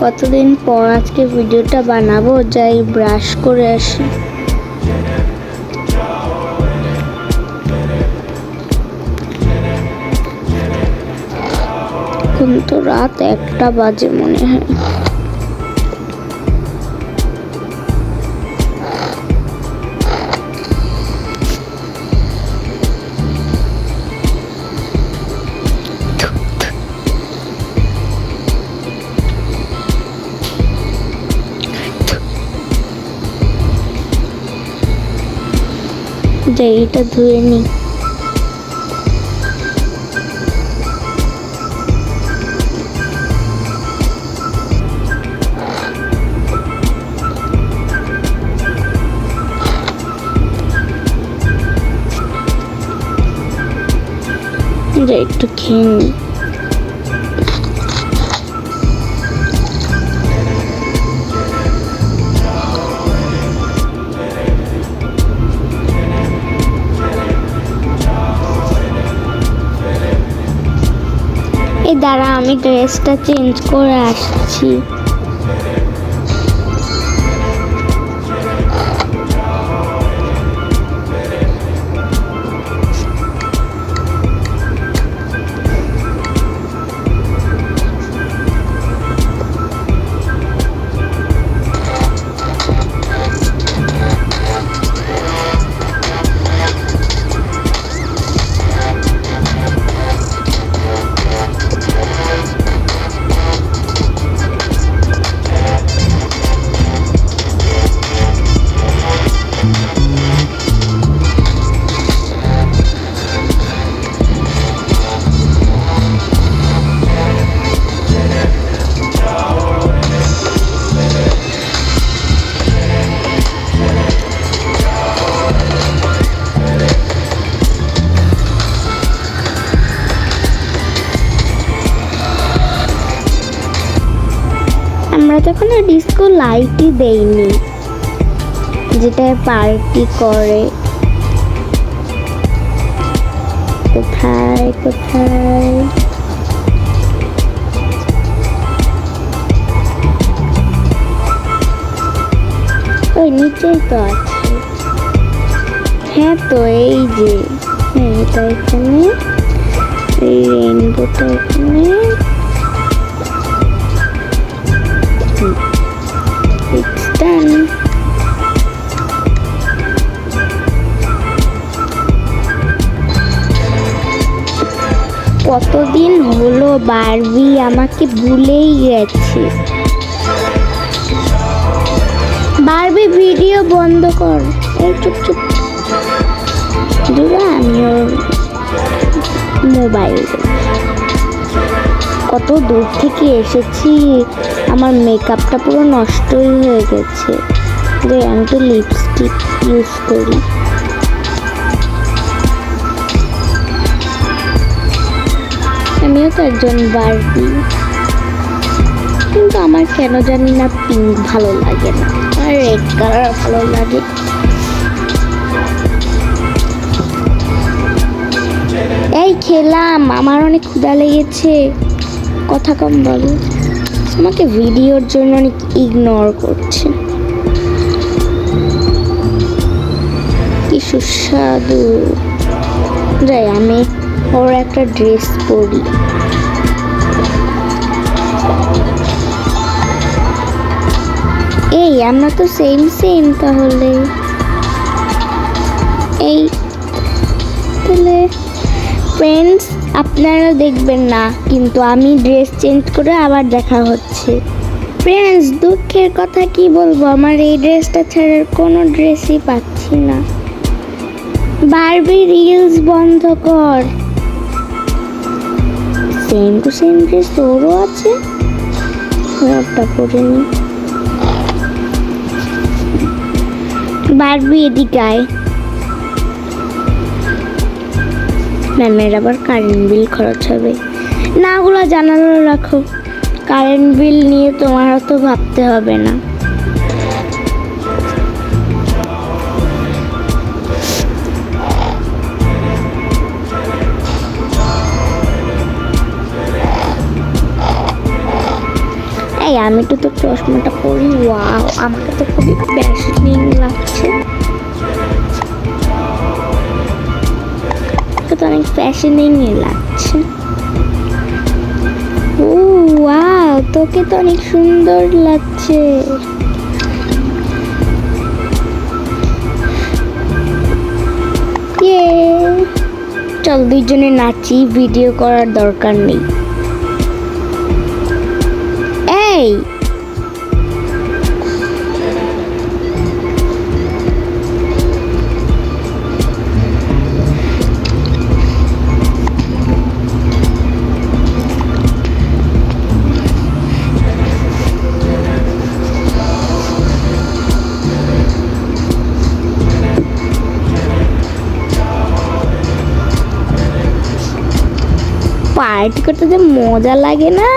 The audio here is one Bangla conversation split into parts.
কতদিন পর আজকে ভিডিওটা বানাবো? যাই ব্রাশ করে আসি। এখন তো রাত একটা বাজে মনে হয়। যাই এটা ধুয়ে নিই একটু খেয়ে নিই এই দ্বারা আমি ড্রেসটা চেঞ্জ করে আসছি। তখন ডিস্কো লাইটই দেইনি যেটা পার্টি করে। কোথায় কোথায়? ওই নিচেই তো আছে। হ্যাঁ তো, এই যে। হ্যাঁ এটা এখানে। এই রেইনবোটা এখানে। It's done. কতদিন হলো বারবি? আমাকে ভুলেই গেছে। বারবি, ভিডিও বন্ধ কর। এই চুপ চুপ। দুরা আমি মোবাইল কত দূর থেকে এসেছি? আমার মেকআপটা পুরো নষ্টই হয়ে গেছে। যে আমি তো লিপস্টিক ইউজ করি। আমিও তো একজন বারবি কিন্তু আমার কেন জানি না পিঙ্ক ভালো লাগে না। আর রেড কালার ভালো লাগে। এই খেলাম, আমার অনেক ক্ষুধা লেগেছে। কথা কম বলো। আমাকে ভিডিওর জন্য অনেক ইগনোর করছে। কি সুস্বাদু। যাই, আমি ওর একটা ড্রেস পরি। এই, আমরা তো সেম সেম তাহলে। এই, তাহলে ফ্রেন্ডস আপনারা দেখবেন না, কিন্তু আমি ড্রেস চেঞ্জ করে আবার দেখা হচ্ছে। ফ্রেন্ডস দুঃখের কথা কি বলব? আমার এই ড্রেসটা ছাড়ার কোনো ড্রেসই পাচ্ছি না। বারবি রিলস বন্ধ কর। সেম টু সেম ড্রেস তোরও আছে। একটা পরে নি। বারবি এদিকে ম্যামের আবার কারেন্ট বিল খরচ হবে। না ওগুলো জানানো রাখো। কারেন্ট বিল নিয়ে তোমার অত ভাবতে হবে না। এই, আমি তো তো প্রশ্নটা করি। ওয়া আমাকে তো খুবই ব্যাসলিং লাগছে। তো অনেক ফ্যাশনিংই লাগছে। ও ওয়াও তোকে তো অনেক সুন্দর লাগছে। চল দুইজনে নাচি ভিডিও করার দরকার নেই। এই পার্টি করতে যে মজা লাগে না?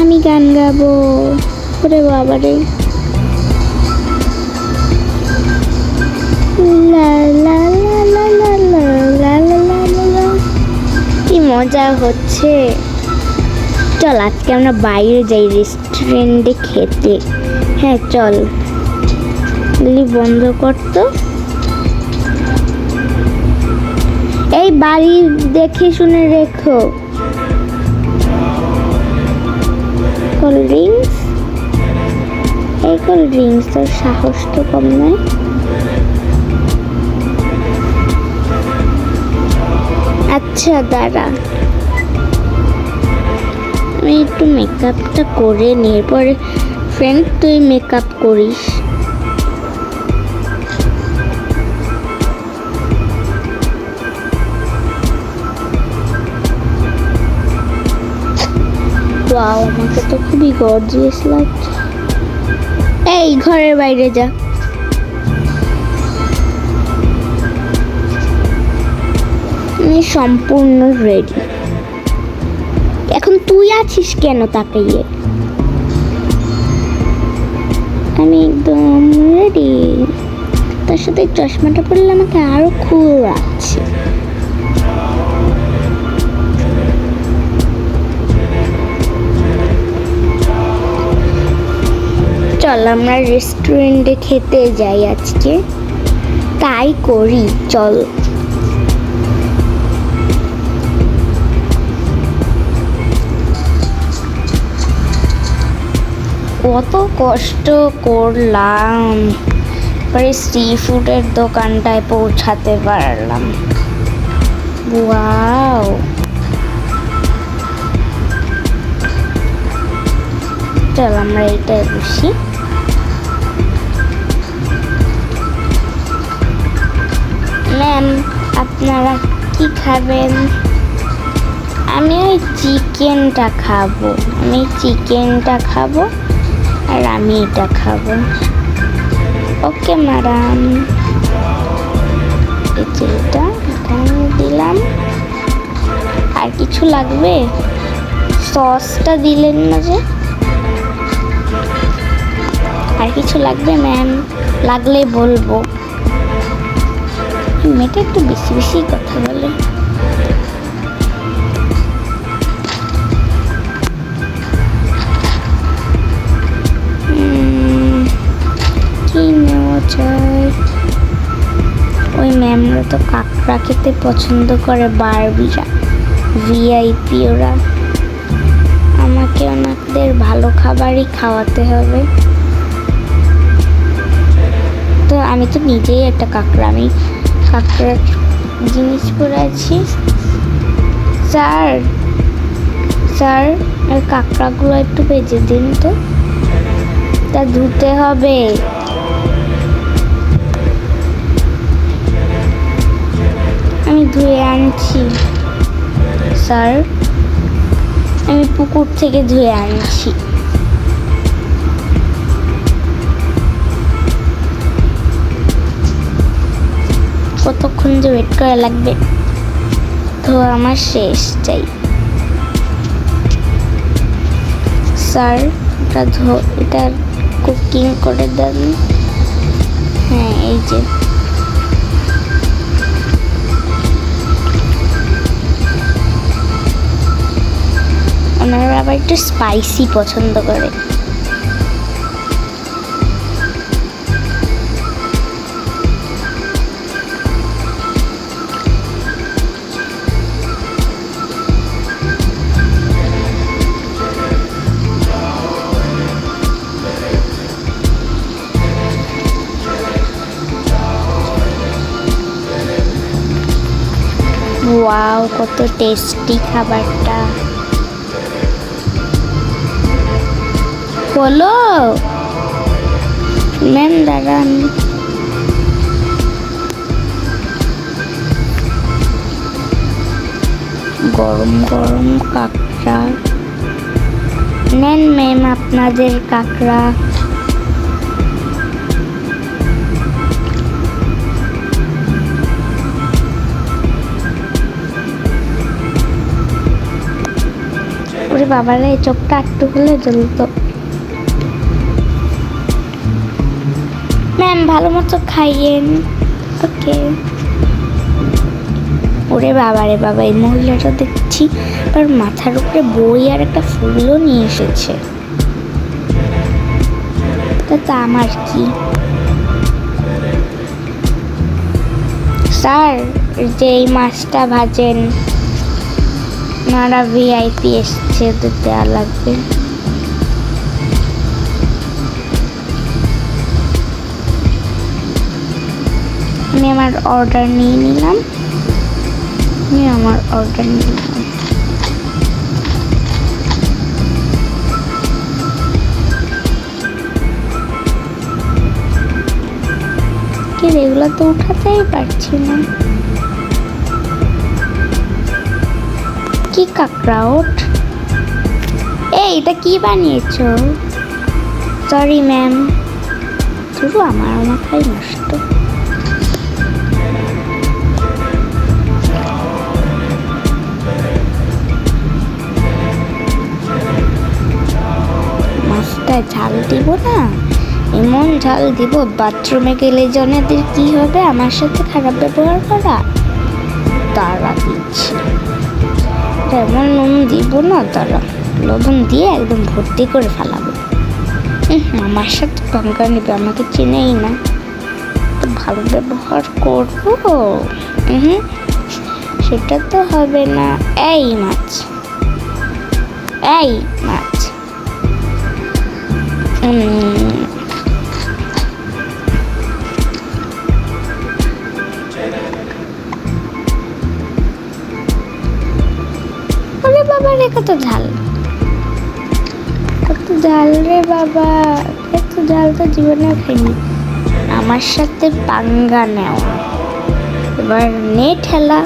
আমি গান গাবো। ওরে বাবারে লা লা লা লা মজা হচ্ছে। চল, আজকে আমরা বাইরে যাই রেস্টুরেন্টে খেতে। হ্যাঁ চল। বন্ধ করতো। এই বাড়ি দেখে শুনে রেখো। কোল্ড ড্রিঙ্কস এই কোল্ড ড্রিঙ্কস তোর সাহস তো কম নয়। আচ্ছা দাঁড়া। আমি একটু মেকআপটা করে নিই এরপরে ফ্রেন্ড তুই মেকআপ করিস। আমাকে তো খুবই গর্জিয়াস লাগছে। এই, ঘরের বাইরে যা। আমি সম্পূর্ণ রেডি এখন তুই আছিস কেন তাকাইয়ে আমি একদম রেডি তার সাথে চশমাটা পরলে আমাকে আরও খুব লাগছে। চল, আমরা রেস্টুরেন্টে খেতে যাই আজকে। তাই করি, চল। কত কষ্ট করলাম। পরে সি ফুডের দোকানটায় পৌঁছাতে পারলাম। ওয়াও। চল আমরা এইটায় বসি। ম্যাম, আপনারা কি খাবেন? আমি ওই চিকেনটা খাব। আমি চিকেনটা খাব। আর আমি এটা খাব। Okay, madam. এটা, এখানে দিলাম। আর কিছু লাগবে? সসটা দিলেন না যে। আর কিছু লাগবে, ম্যাম? লাগলে বলব। মেয়েটা একটু বেশি বেশি ওই ম্যামরা তো কাঁকড়া খেতে পছন্দ করে বারবিরা ভিআইপি ওরা আমাকে ওনাদের ভালো খাবারই খাওয়াতে হবে। তো আমি তো নিজেই একটা কাঁকড়া, আমি কাঁকড়ার জিনিস পরে আছি স্যার স্যার কাঁকড়াগুলো একটু ভেজে দিন তো। তা ধুতে হবে। ধুয়ে আনছি। স্যার আমি পুকুর থেকে ধুয়ে আনছি। কতক্ষণ যে ওয়েট করা লাগবে? তো আমার শেষ চাই। স্যার এটা ধো, এটা কুকিং করে দেন। হ্যাঁ এই যে। ওনারা আবার একটু স্পাইসি পছন্দ করে। কত টেস্টি খাবারটা। হলো ম্যাম দাঁড়ান গরম গরম কাঁকড়া। নেন ম্যাম আপনাদের কাঁকড়া। বাবারে এই চোখটা একটু হলে জ্বলতো। ম্যাম, ভালো মতো খাইয়েন। ওকে। ওরে বাবা রে বাবা, এই মহিলাটা দেখছি আর মাথার উপরে বই আর একটা ফুলও নিয়ে এসেছে। তা আমার কি? স্যার যে এই মাছটা ভাজেন, ওনারা ভিআইপি এসছে তো দেওয়া লাগবে। আমি আমার অর্ডার নিয়ে নিলাম। আমি আমার অর্ডার নিয়ে নিলাম। কি রে, এগুলো তো উঠাতেই পারছি না। কি কাকড়া ওঠ এই এটা কি বানিয়েছো? সরি ম্যাম শুধু আমার মাথায় নষ্ট। মাছটা ঝাল দিব না? এমন ঝাল দিব, বাথরুমে গেলে জনেদের কি হবে? আমার সাথে খারাপ ব্যবহার করা? তারা দিচ্ছে। তেমন নুন দিব না, তারা লবণ দিয়ে একদম ভর্তি করে ফেলাবো। আমার সাথে গঙ্গা নেবে, আমাকে চেনেই না। তো ভালো ব্যবহার করব? হুম সেটা তো হবে না। এই মাছ। এই মাছ। বাবা এত জাল তো জীবনে খাইনি। আমার সাথে পাঙ্গা নেও। এবার নে ঠেলা।